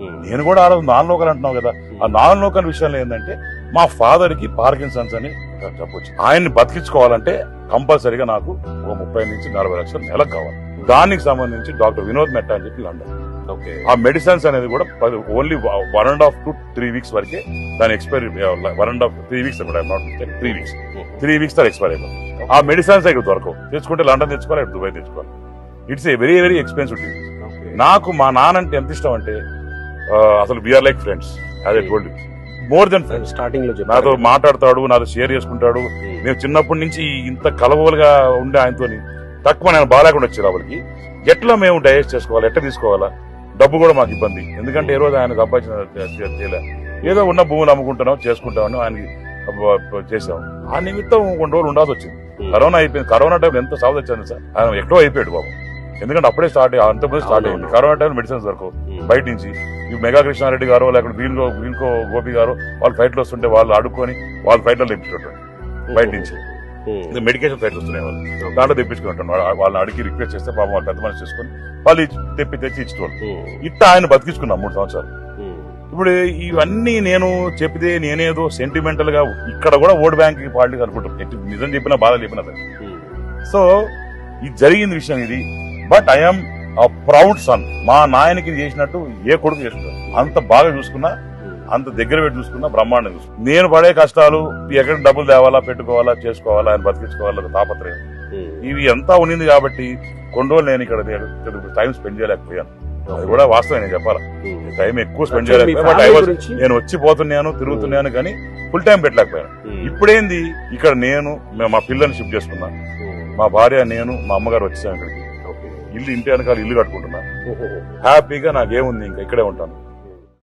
నేను కూడా ఆ రోజు నాన్ లోకల్ అంటున్నావు కదా. ఆ నాన్ లోకల్ విషయంలో ఏంటంటే మా ఫాదర్కి పార్కిన్సన్స్ అని చెప్పొచ్చు. ఆయన్ని బతికించుకోవాలంటే కంపల్సరీగా నాకు ఒక ముప్పై నుంచి నలభై లక్షలు నెలకు కావాలి. దానికి సంబంధించి డాక్టర్ వినోద్ మెట్టా అని చెప్పి లండన్. ఓకే. ఆ మెడిసిన్స్ అనేది కూడా only one and half to three weeks వరకే దాని expiry one and half three weeks three weeks. Three వీక్స్తో expire అయిపోతుంది. ఆ మెడిసిన్స్ ఇక్కడ దొరకవు. తెచ్చుకుంటే లండన్ తెచ్చుకోవాలి దుబాయ్ తెచ్చుకోవాలి. It's a very very expensive నాకు మా నాన్న అంటే ఎంత ఇష్టం అంటే అసలు వీఆర్ లైక్ ఫ్రెండ్స్ అదే టోల్డ్ మోర్ దెన్ ఫ్రెండ్స్ స్టార్టింగ్లో నాతో మాట్లాడతాడు నాతో షేర్ చేసుకుంటాడు. మేము చిన్నప్పటి నుంచి ఇంత కలవలుగా ఉండే ఆయనతోని తక్కువ నేను బాగాలేకుండా వచ్చే లోపలికి ఎట్లా మేము డైజెస్ట్ చేసుకోవాలి ఎట్లా తీసుకోవాలా? డబ్బు కూడా మాకు ఇబ్బంది. ఎందుకంటే ఏ రోజు ఆయన సంపాదించిన చేయలే. ఏదో ఉన్న భూములు అమ్ముకుంటున్నాం చేసుకుంటామని ఆయనకి చేసాం ఆ నిమిత్తం కొన్ని రోజులు ఉండాల్సి వచ్చింది. కరోనా అయిపోయింది. కరోనా టైం ఎంత సాగు తెచ్చాను సార్ ఆయన ఎక్కడో అయిపోయాడు బాబు ఎందుకంటే అప్పుడే స్టార్ట్ అంతకుముందు స్టార్ట్ అయింది. కరోనా టైం మెడిసిన్స్ దొరకవు బయట నుంచి ఈ మెగా కృష్ణారెడ్డి గారు లేకపోతే వీల్కో వీల్కో గోపి గారు వాళ్ళు ఫైట్లు వస్తుంటే వాళ్ళు అడుక్కొని వాళ్ళు ఫైట్లో తెప్పించుకుంటారు. బయట నుంచి. మెడికేషన్ ఫైట్స్ వస్తున్నాయి వాళ్ళు. దాంట్లో తెప్పించుకుంటాను వాళ్ళని అడిగి రిక్వెస్ట్ చేస్తే పాపం వాళ్ళు పెద్ద మనిషి చేసుకొని వాళ్ళు తెప్పి తెచ్చి ఇచ్చేవాళ్ళు. ఇట్లా ఆయన బతికించుకున్నాం మూడు సంవత్సరాలు. ఇప్పుడు ఇవన్నీ నేను చెప్పితే నేనేదో సెంటిమెంటల్గా ఇక్కడ కూడా ఓట్ బ్యాంక్ పార్టీ అనుకుంటాం. నిజం చెప్పినా బాధ చెప్పినా సరే. సో ఇది జరిగింది విషయం ఇది. But I'm proud son. మా నాయనకి చేసినట్టు ఏ కొడుకు చేసుకుంటారు అంత బాగా చూసుకున్నా అంత దగ్గర పెట్టి చూసుకున్నా బ్రహ్మాండం చూసుకున్నా. నేను పడే కష్టాలు ఎక్కడ డబ్బులు తేవాలా పెట్టుకోవాలా చేసుకోవాలా ఆయన బతికించుకోవాలా తాపత్రయం. ఇవి అంతా ఉన్నింది కాబట్టి కొన్ని రోజులు నేను ఇక్కడ టైం స్పెండ్ చేయలేకపోయాను. అది కూడా వాస్తవం నేను చెప్పాలా. టైం ఎక్కువ స్పెండ్ చేయలేకపోయాను. బట్ ఐ వాజ్ నేను వచ్చి పోతున్నాను తిరుగుతున్నాను కానీ ఫుల్ టైం పెట్టలేకపోయాను. ఇప్పుడేంది? ఇక్కడ నేను మే- పిల్లని షిఫ్ట్ చేసుకున్నా. మా భార్య నేను మా అమ్మగారు వచ్చాను ఇక్కడికి ఇల్లు ఇంటి వెనకాల ఇల్లు కట్టుకుంటున్నా. హ్యాపీగా నాకేముంది ఇంకా ఇక్కడే ఉంటాను.